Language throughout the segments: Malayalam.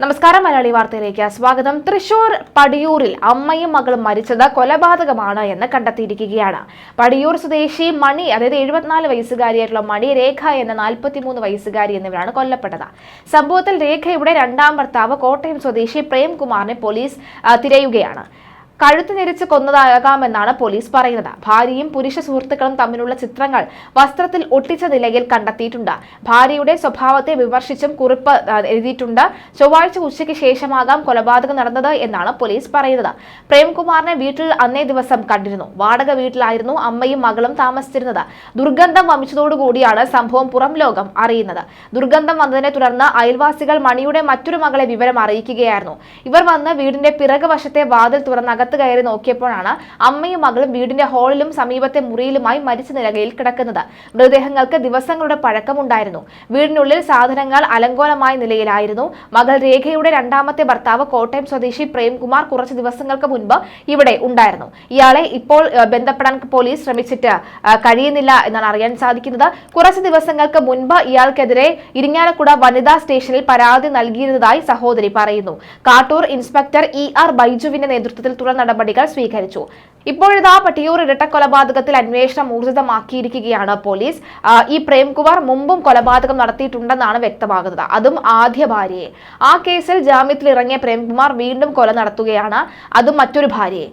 നമസ്കാരം മലയാളി വാർത്തയിലേക്ക് സ്വാഗതം. തൃശൂർ പടിയൂരിൽ അമ്മയും മകളും മരിച്ചത് കൊലപാതകമാണ് എന്ന് കണ്ടെത്തിയിരിക്കുകയാണ്. പടിയൂർ സ്വദേശി മണി അതായത് എഴുപത്തിനാല് വയസ്സുകാരിയായിട്ടുള്ള മണി രേഖ എന്ന നാൽപ്പത്തിമൂന്ന് വയസ്സുകാരി എന്നിവരാണ് കൊല്ലപ്പെട്ടത്. സംഭവത്തിൽ രേഖയുടെ രണ്ടാം ഭർത്താവ് കോട്ടയം സ്വദേശി പ്രേംകുമാറിനെ പോലീസ് തിരയുകയാണ്. കഴുത്ത് ഞെരിച്ച് കൊന്നതാകാമെന്നാണ് പോലീസ് പറയുന്നത്. ഭാര്യയും പുരുഷ സുഹൃത്തുക്കളും തമ്മിലുള്ള ചിത്രങ്ങൾ വസ്ത്രത്തിൽ ഒട്ടിച്ച നിലയിൽ കണ്ടെത്തിയിട്ടുണ്ട്. ഭാര്യയുടെ സ്വഭാവത്തെ വിമർശിച്ചും കുറിപ്പ് എഴുതിയിട്ടുണ്ട്. ചൊവ്വാഴ്ച ഉച്ചയ്ക്ക് ശേഷമാകാം കൊലപാതകം നടന്നത് എന്നാണ് പോലീസ് പറയുന്നത്. പ്രേംകുമാറിനെ വീട്ടിൽ അന്നേ ദിവസം കണ്ടിരുന്നു. വാടക വീട്ടിലായിരുന്നു അമ്മയും മകളും താമസിച്ചിരുന്നത്. ദുർഗന്ധം വമിച്ചതോടുകൂടിയാണ് സംഭവം പുറം ലോകം അറിയുന്നത്. ദുർഗന്ധം വന്നതിനെ തുടർന്ന് അയൽവാസികൾ മണിയുടെ മറ്റൊരു മകളെ വിവരം അറിയിക്കുകയായിരുന്നു. ഇവർ വന്ന് വീടിന്റെ പിറക് വശത്തെ വാതിൽ തുറന്ന് അകത്ത് കയറി നോക്കിയപ്പോഴാണ് അമ്മയും മകളും വീടിന്റെ ഹാളിലും സമീപത്തെ മുറിയിലുമായി മരിച്ച നിലകയിൽ കിടക്കുന്നത്. മൃതദേഹങ്ങൾക്ക് ദിവസങ്ങളുടെ പഴക്കമുണ്ടായിരുന്നു. വീടിനുള്ളിൽ സാധനങ്ങൾ അലങ്കോലമായ നിലയിലായിരുന്നു. മകൾ രേഖയുടെ രണ്ടാമത്തെ ഭർത്താവ് കോട്ടയം സ്വദേശി പ്രേംകുമാർ കുറച്ച് ദിവസങ്ങൾക്ക് മുൻപ് ഇവിടെ ഉണ്ടായിരുന്നു. ഇയാളെ ഇപ്പോൾ ബന്ധപ്പെടാൻ പോലീസ് ശ്രമിച്ചിട്ട് കഴിയുന്നില്ല എന്നാണ് അറിയാൻ സാധിക്കുന്നത്. കുറച്ച് ദിവസങ്ങൾക്ക് മുൻപ് ഇയാൾക്കെതിരെ ഇരിങ്ങാലക്കുട വനിതാ സ്റ്റേഷനിൽ പരാതി നൽകിയിരുന്നതായി സഹോദരി പറയുന്നു. കാട്ടൂർ ഇൻസ്പെക്ടർ ഇ ആർ ബൈജുവിന്റെ നേതൃത്വത്തിൽ നടപടികൾ സ്വീകരിച്ചു. ഇപ്പോഴിതാ പട്ടിയൂർ ഇരട്ട കൊലപാതകത്തിൽ അന്വേഷണം ഊർജിതമാക്കിയിരിക്കുകയാണ് പോലീസ്. ഈ പ്രേംകുമാർ മുമ്പും കൊലപാതകം നടത്തിയിട്ടുണ്ടെന്നാണ് വ്യക്തമാകുന്നത്. അതും ആദ്യ ഭാര്യയെ. ആ കേസിൽ ജാമ്യത്തിൽ ഇറങ്ങിയ പ്രേംകുമാർ വീണ്ടും കൊല നടത്തുകയാണ്. അതും മറ്റൊരു ഭാര്യയെ.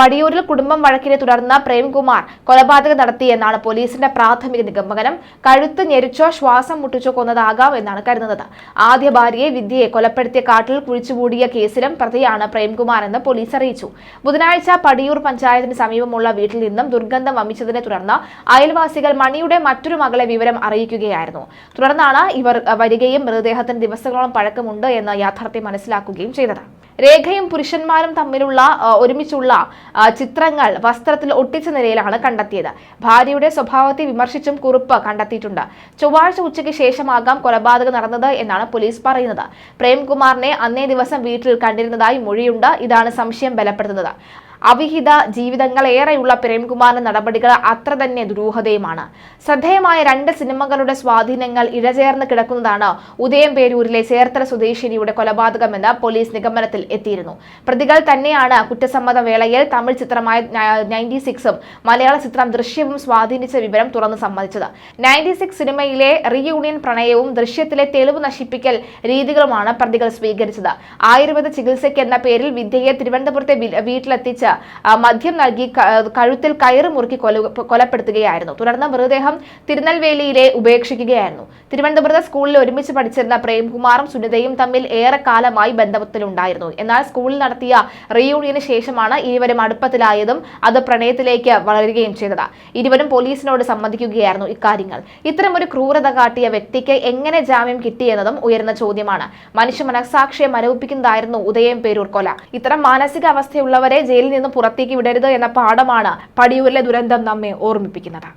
പടിയൂരിൽ കുടുംബം വഴക്കിനെ തുടർന്ന് പ്രേംകുമാർ കൊലപാതകം നടത്തിയെന്നാണ് പോലീസിന്റെ പ്രാഥമിക നിഗമനം. കഴുത്ത് ഞെരിച്ചോ ശ്വാസം മുട്ടിച്ചോ കൊന്നതാകാം എന്നാണ് കരുതുന്നത്. ആദ്യ ഭാര്യയെ വിദ്യയെ കൊലപ്പെടുത്തിയ കാട്ടിൽ കുഴിച്ചുകൂടിയ കേസിലും പ്രതിയാണ് പ്രേംകുമാർ എന്ന് പോലീസ് അറിയിച്ചു. ബുധനാഴ്ച പടിയൂർ പഞ്ചായത്തിന് സമീപമുള്ള വീട്ടിൽ നിന്നും ദുർഗന്ധം വമിച്ചതിനെ തുടർന്ന് അയൽവാസികൾ മണിയുടെ മറ്റൊരു മകളെ വിവരം അറിയിക്കുകയായിരുന്നു. തുടർന്നാണ് ഇവർ വരികയും മൃതദേഹത്തിന് ദിവസങ്ങളോളം പഴക്കമുണ്ട് എന്ന് യാഥാർത്ഥ്യം മനസ്സിലാക്കുകയും ചെയ്തത്. രേഖയും പുരുഷന്മാരും തമ്മിലുള്ള ഒരുമിച്ചുള്ള ചിത്രങ്ങൾ വസ്ത്രത്തിൽ ഒട്ടിച്ച നിലയിലാണ് കണ്ടെത്തിയത്. ഭാര്യയുടെ സ്വഭാവത്തെ വിമർശിച്ചും കുറിപ്പ് കണ്ടെത്തിയിട്ടുണ്ട്. ചൊവ്വാഴ്ച ഉച്ചയ്ക്ക് ശേഷമാകാം കൊലപാതകം നടന്നത് എന്നാണ് പോലീസ് പറയുന്നത്. പ്രേംകുമാറിനെ അന്നേ ദിവസം വീട്ടിൽ കണ്ടിരുന്നതായി മൊഴിയുണ്ട്. ഇതാണ് സംശയം ബലപ്പെടുത്തുന്നത്. അവിഹിത ജീവിതങ്ങൾ ഏറെയുള്ള പ്രേംകുമാറിന്റെ നടപടികൾ അത്ര തന്നെ ദുരൂഹതയുമാണ്. ശ്രദ്ധേയമായ രണ്ട് സിനിമകളുടെ സ്വാധീനങ്ങൾ ഇഴചേർന്ന് കിടക്കുന്നതാണ് ഉദയം പേരൂരിലെ ചേർത്തല സ്വദേശിനിയുടെ കൊലപാതകമെന്ന് പോലീസ് നിഗമനത്തിൽ എത്തിയിരുന്നു. പ്രതികൾ തന്നെയാണ് കുറ്റസമ്മത വേളയിൽ തമിഴ് ചിത്രമായ നയന്റി സിക്സും മലയാള ചിത്രം ദൃശ്യവും സ്വാധീനിച്ച വിവരം തുറന്നു സമ്മതിച്ചത്. നയന്റി സിക്സ് സിനിമയിലെ റീയൂണിയൻ പ്രണയവും ദൃശ്യത്തിലെ തെളിവ് നശിപ്പിക്കൽ രീതികളുമാണ് പ്രതികൾ സ്വീകരിച്ചത്. ആയുർവേദ ചികിത്സയ്ക്ക് എന്ന പേരിൽ വിദ്യയെ തിരുവനന്തപുരത്തെ വീട്ടിലെത്തിച്ച് മദ്യം നൽകി കഴുത്തിൽ കയറ് മുറുക്കി കൊല കൊലപ്പെടുത്തുകയായിരുന്നു. തുടർന്ന് മൃതദേഹം തിരുനെൽവേലിയിലെ ഉപേക്ഷിക്കുകയായിരുന്നു. തിരുവനന്തപുരത്ത് സ്കൂളിൽ ഒരുമിച്ച് പഠിച്ചിരുന്ന പ്രേംകുമാറും സുനിതയും തമ്മിൽ ഏറെ കാലമായി ബന്ധത്തിലുണ്ടായിരുന്നു എന്നാൽ സ്കൂളിൽ നടത്തിയ റീയൂണിയന് ശേഷമാണ് ഇരുവരും അടുപ്പത്തിലായതും അത് പ്രണയത്തിലേക്ക് വളരുകയും ചെയ്തത്. ഇരുവരും പോലീസിനോട് സമ്മതിക്കുകയായിരുന്നു ഇക്കാര്യങ്ങൾ. ഇത്തരമൊരു ക്രൂരത കാട്ടിയ വ്യക്തിക്ക് എങ്ങനെ ജാമ്യം കിട്ടിയെന്നതും ഉയർന്ന ചോദ്യമാണ്. മനുഷ്യ മനസാക്ഷിയെ മരവിപ്പിക്കുന്നതായിരുന്നു ഉദയം പേരൂർ കൊല ഇത്തരം മാനസികാവസ്ഥയുള്ളവരെ ജയിലിൽ നിന്ന് പുറത്തേക്ക് വിടരുത് എന്ന പാഠമാണ് പടിയൂരിലെ ദുരന്തം നമ്മെ ഓർമ്മിപ്പിക്കുന്നത്.